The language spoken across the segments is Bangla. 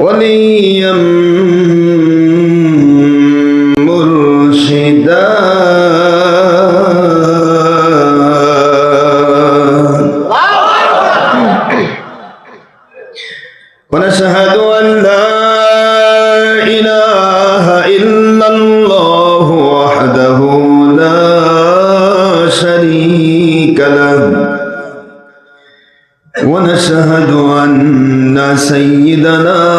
وليا مرشدا. ونشهد أن لا إله إلا الله وحده لا شريك له. ونشهد أن سيدنا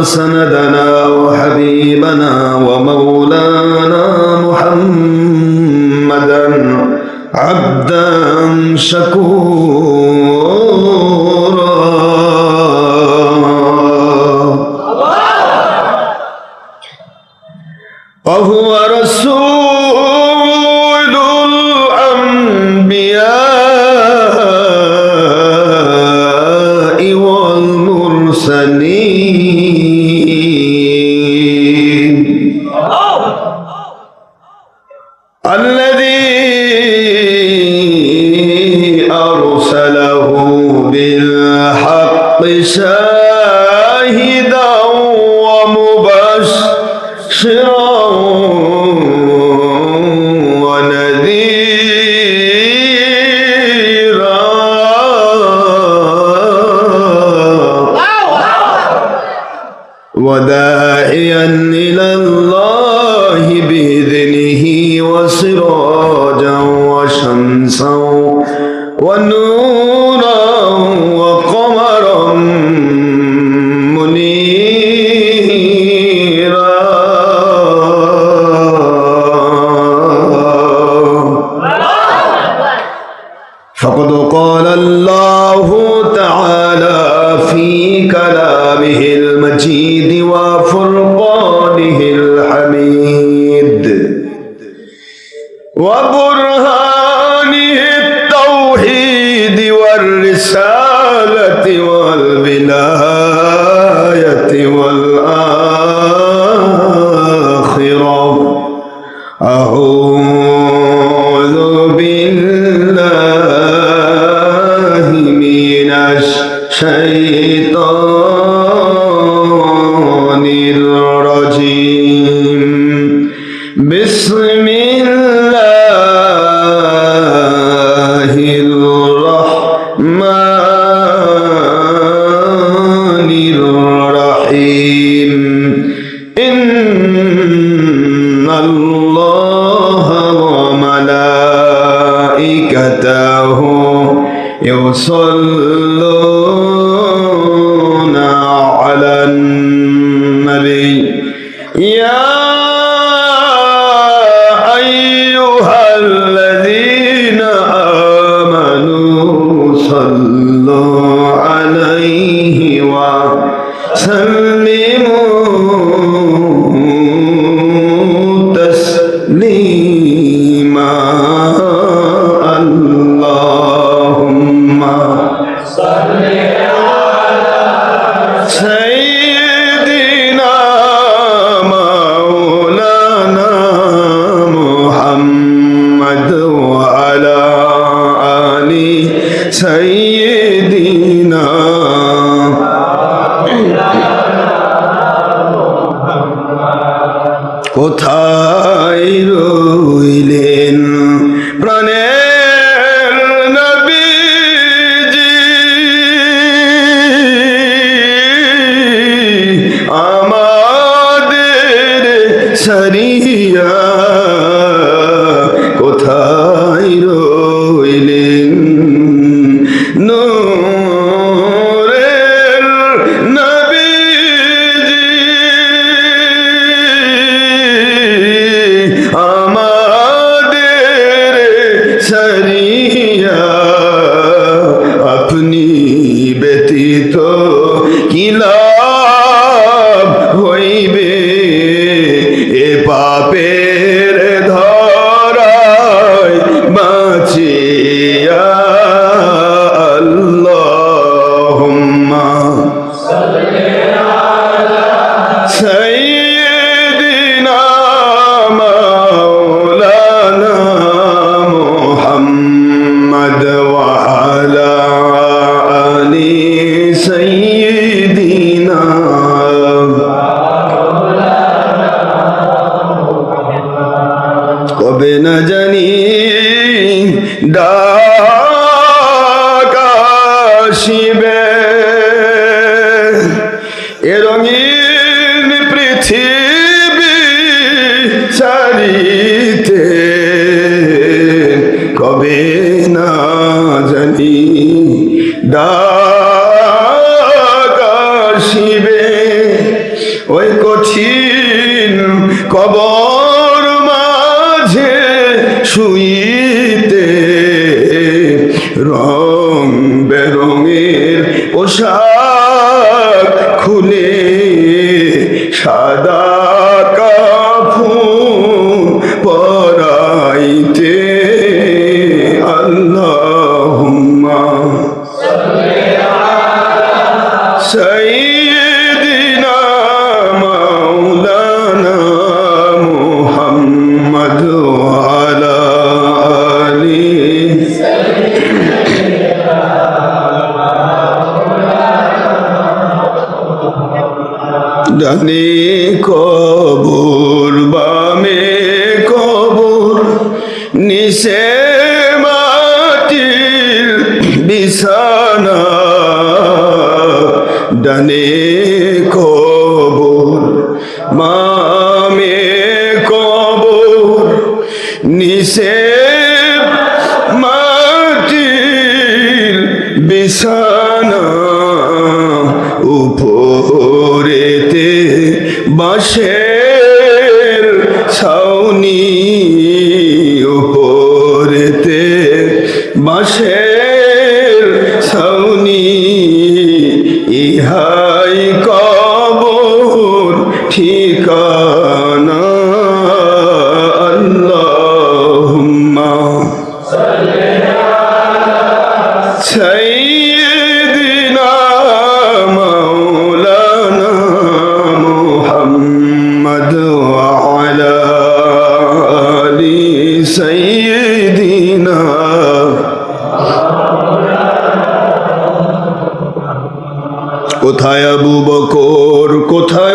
وسندنا وحبيبنا ومولانا محمدا عبدا شكورا. وهو رسول الأنبياء والمرسلين. সেই আল্লাহ tarik আপনি বাঁশের ছাউনি কোথায় আবু বকর? কোথায়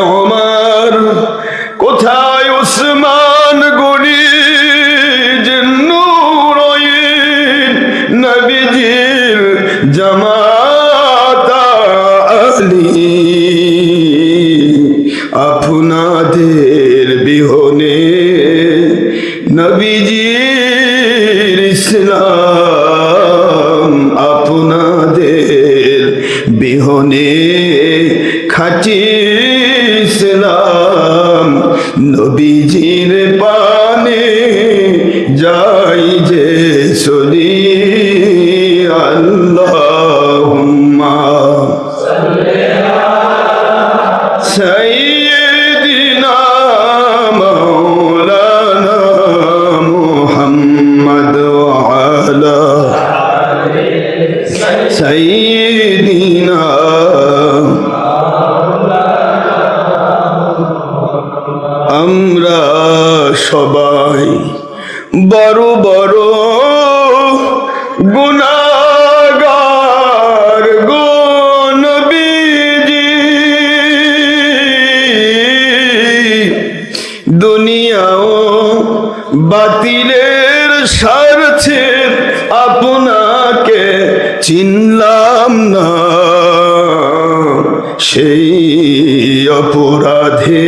সেই অপরাধে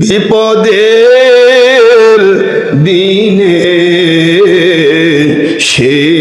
বিপদের দিনে সেই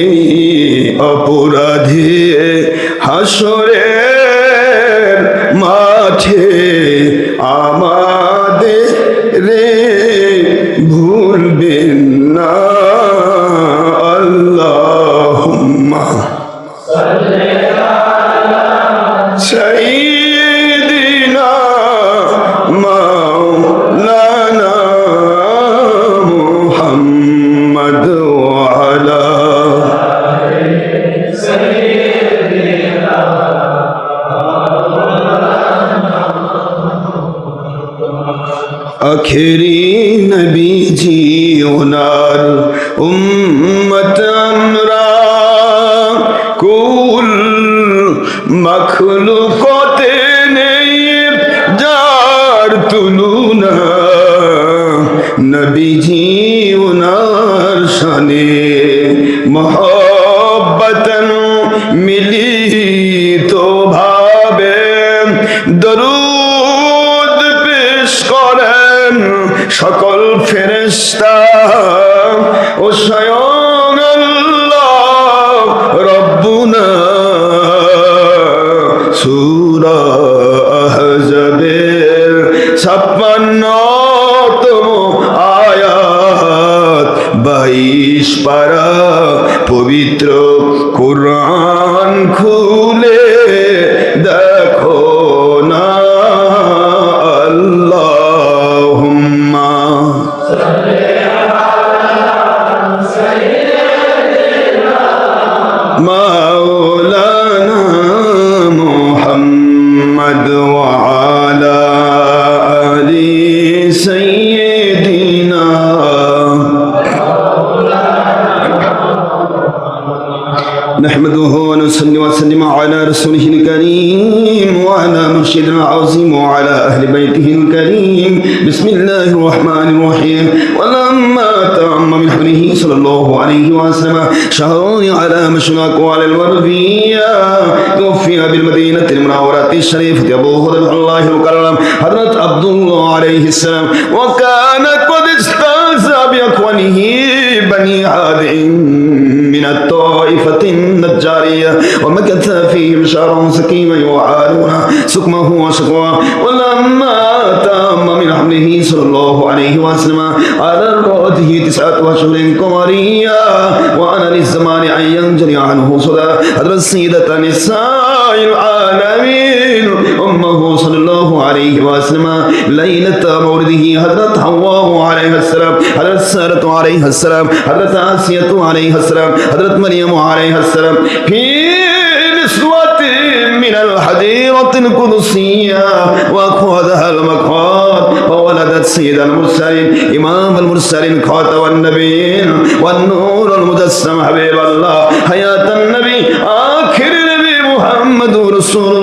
আখেরি নবীজি ওনার উম نحمده ونصلي وسلم على رسوله الكريم وعلى مرشدنا العظيم وعلى أهل بيته الكريم. بسم الله الرحمن الرحيم. ولما تم من حمله صلى الله عليه وسلم شهر على مشناك وعلى الوردية توفي بالمدينة المنورة الشريفة أبو هريرة الله المكرم حضرت عبد الله عليه السلام. وكان قد استهزأ بأكوانه بني عاد من الطائفة النجارية ومكث فيهم شهرا سكيما يعانون. سكمه وشكواه ولما تم من حمله صلى الله عليه وسلم على رأته تسعة أشهر قمرية وأنا للزمان أن ينجلي عنه صدى هذا السيدة نساء العالمين. عليه وسلم. ليلة مولده حضرت حواء عليه السلام حضرت سارة عليه السلام حضرت آسية عليه السلام حضرت مريم عليه السلام. في نسوة من الحديرة القدسية وأخذها المقعد فولدت سيد المرسلين إمام المرسلين خاتم النبيين والنور المجسم حبيب الله حياة النبي آخر النبي محمد رسول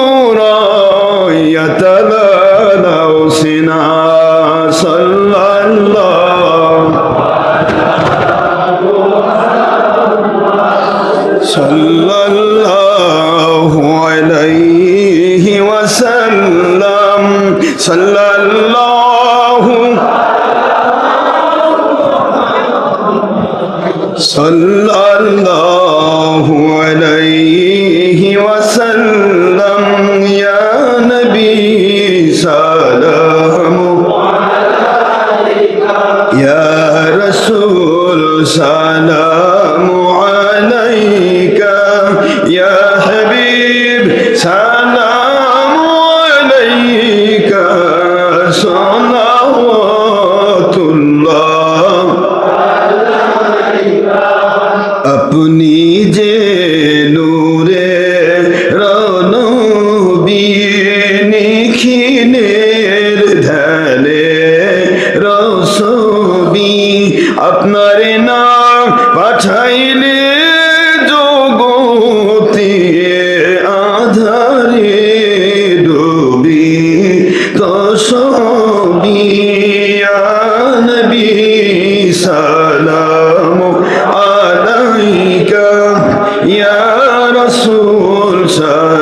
রাসূল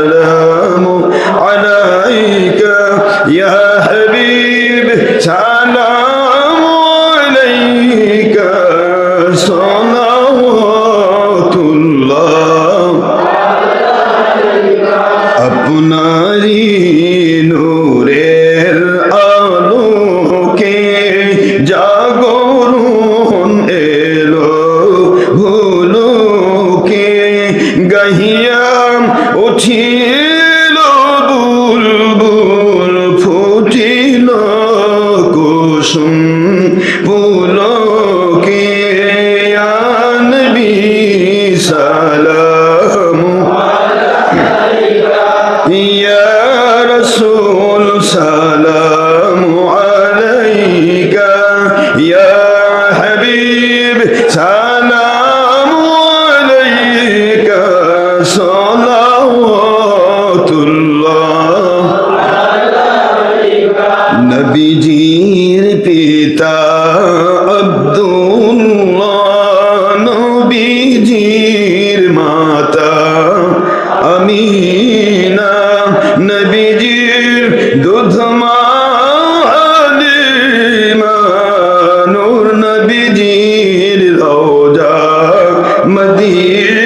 মদিনা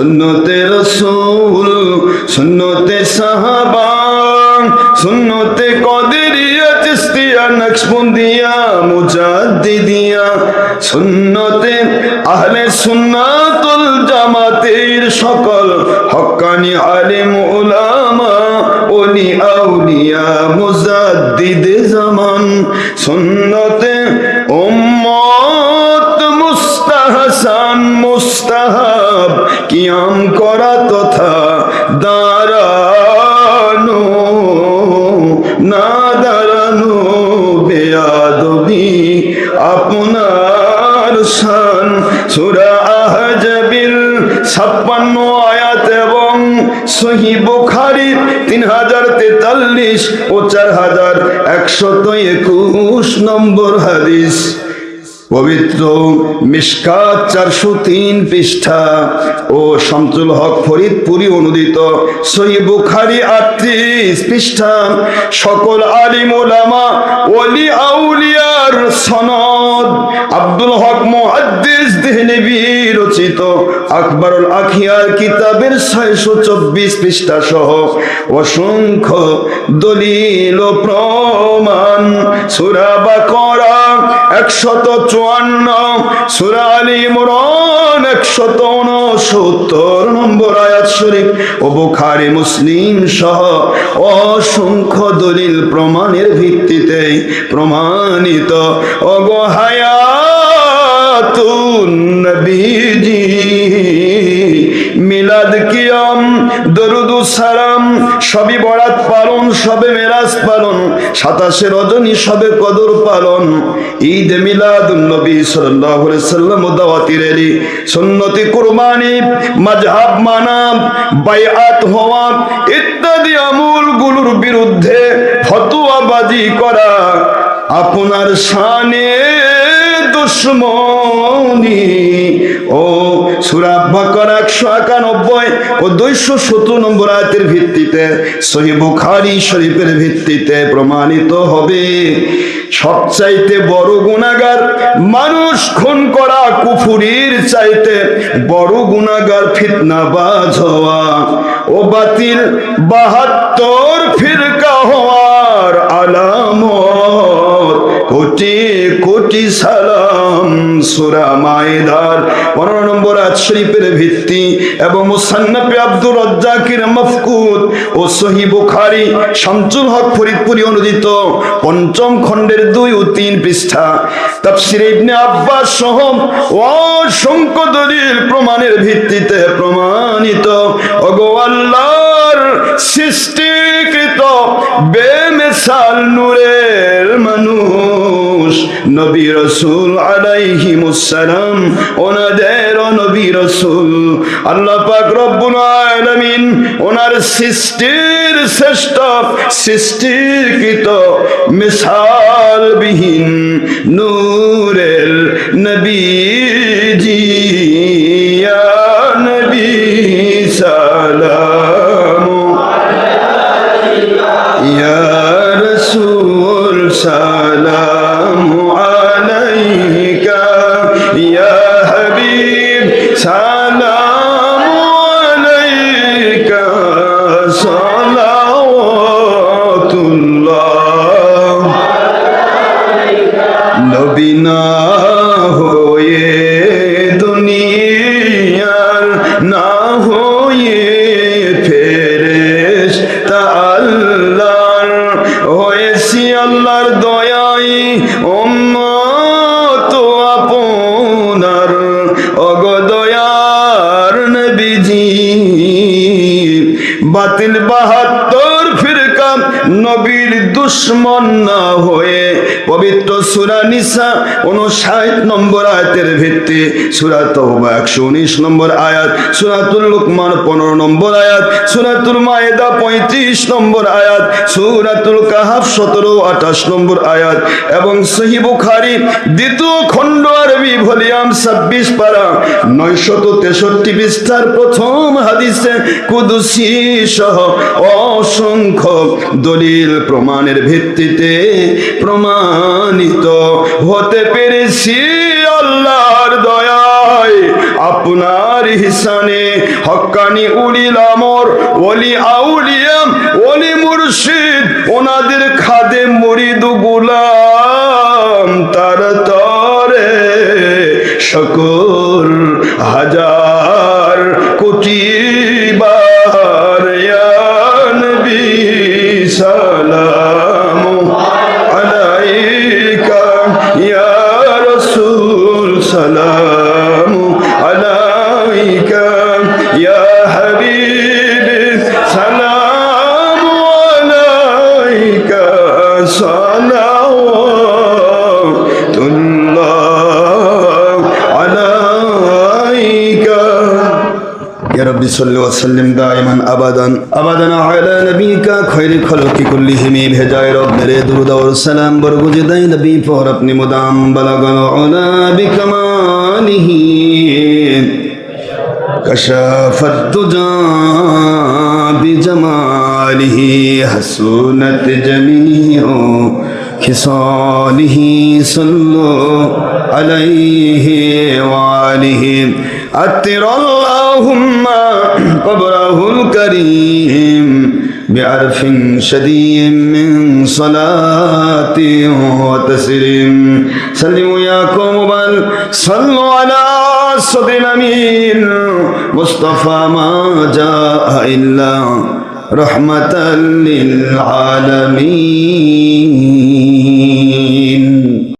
সুন্নতে রসুল, সুন্নতে সাহাবা, সুন্নতে কদরিয়া চিস্তিয়া, নকশবন্দিয়া, মুজাদ্দিদিয়া। সুন্নতে আহলে সুন্নাতুল জামাতের সকল হক্কানি আলিম উলামা, ওলি আউলিয়া মুজাদ্দিদ জামান। সুন্নতে উম্মত কিয়াম করা তথা দাঁড়ানো, না দাঁড়ানো বেয়াদবি আপনার শান। সুরা আহজাবিল ছাপ্পান্ন আয়াত এবং সহি বুখারির তিন হাজার তেতাল্লিশ ও চার হাজার একশত একুশ নম্বর হাদিস। পবিত্র মিসকাত চারশো তিন পৃষ্ঠা ও শামসুল হক ফরিদপুরি অনুদিত সহি বুখারি আটত্রিশ পৃষ্ঠা। সকল আলিম ওলামা ওলি আউলিয়ার সনদ। আব্দুল হক মুহাদ্দিস দেহলেভি রচিত আকবরুল আখিয়ার কিতাবের ছয়শো চব্বিশ পৃষ্ঠা সহ অসংখ্য দলিল প্রমাণ। সুরা বাকরা একশত চুয়ান্ন, সুরা মরণ একশত উনসত্তর নম্বর আয়াত শরীফ। ও বুখারি, মুসলিম সহ অসংখ্য দলিল প্রমাণের ভিত্তিতে প্রমাণিত। অগহায়াতুন নবীজি। কিয়াম, দরুদু সালাম, সবই বরাত পালন, সবে মেরাজ পালন, সাতাশে রজনী, সবে কদর পালন। ঈদ নবী সাল্লাম দাওয়াতি রেলি কুরবানি মানা বাইআত হওয়া, ইত্যাদি বিরুদ্ধে ফতোয়াবাজি করা। আপনার শানে দুশ্মনী। ও সুরা বাকর একশো একানব্বই ও দুইশো সত্তর নম্বর আয়াতের ভিত্তিতে, সহি বুখারি শরীফের ভিত্তিতে প্রমাণিত হবে। সবচাইতে বড় গুণাগার মানুষ খুন করা কুফুরির চাইতে বড় গুণাগার ফিতনাবাজ হওয়া ও বাতিল বাহাত্তর ফিরকা হওয়ার আলামত কোটি কোটি সালাম সুরা মাইদার পনেরো নম্বর আজ শরীফের ভিত্তি এবং মুসান্নাফে আব্দুর রজ্জাকির মফকুদ ও সহি বুখারি, শামসুল হক ফরিদপুরি অনুদিত পঞ্চম খণ্ডের দুই ও তিন পৃষ্ঠা। তাফসির ইবনে আব্বাস সহ অসংখ্য দলিল প্রমাণের ভিত্তিতে প্রমাণিত। ওগো আল্লাহর সৃষ্টিকৃত বেমেসাল নূরের মানুষ, নবী রসুল আলাইহি মুসালাম ওনাদের নবী রসুল। আল্লাহ পাক রব্বুল আলামিন ওনার সৃষ্টির শ্রেষ্ঠ, সৃষ্টিকৃত মিসাল বিহীন নূরের নবীজি একশো উনিশ নম্বর আয়াত, সুরাতুল লুকমান পনেরো নম্বর আয়াত, সুরাতুল মায়েদা পঁয়ত্রিশ নম্বর আয়াত, সুরাতুল কাহাফ সতেরো আঠাশ নম্বর আয়াত এবং সহি দ্বিতীয় খণ্ড আরবি ভলিউম ছাব্বিশ পারা নয়শত তেষট্টি পৃষ্ঠার প্রথম হাদিসে কুদুসি সহ অসংখ্য দলিল প্রমাণের ভিত্তিতে প্রমাণিত হতে পেরেছি। আপনার হিসানে হক্কানি উলিল আমর, ওলি আউলিয়াম ওলি মুর্শিদ, ওনাদের খাদে মুরিদ গুলাম, তার তরে সকল হাজার رب صلی اللہ وسلم دائمان ابادان ابادان علی نبی کا خیر خلق کی کلی ہمی بھیجائے رب میرے درود اور سلام برگج دائیں نبی پر اپنی مدام بلگن علا بکمانی ہی کشافت تجا بی جمالی ہی حسونت جمیع خصالہ صلو علیہ وآلہ۔ أتر اللهم قبره الكريم بعرف شديد من صلاة وتسليم. سلموا يا قوم بل صلوا على صدر الأمين. مصطفى ما جاء إلا رحمة للعالمين.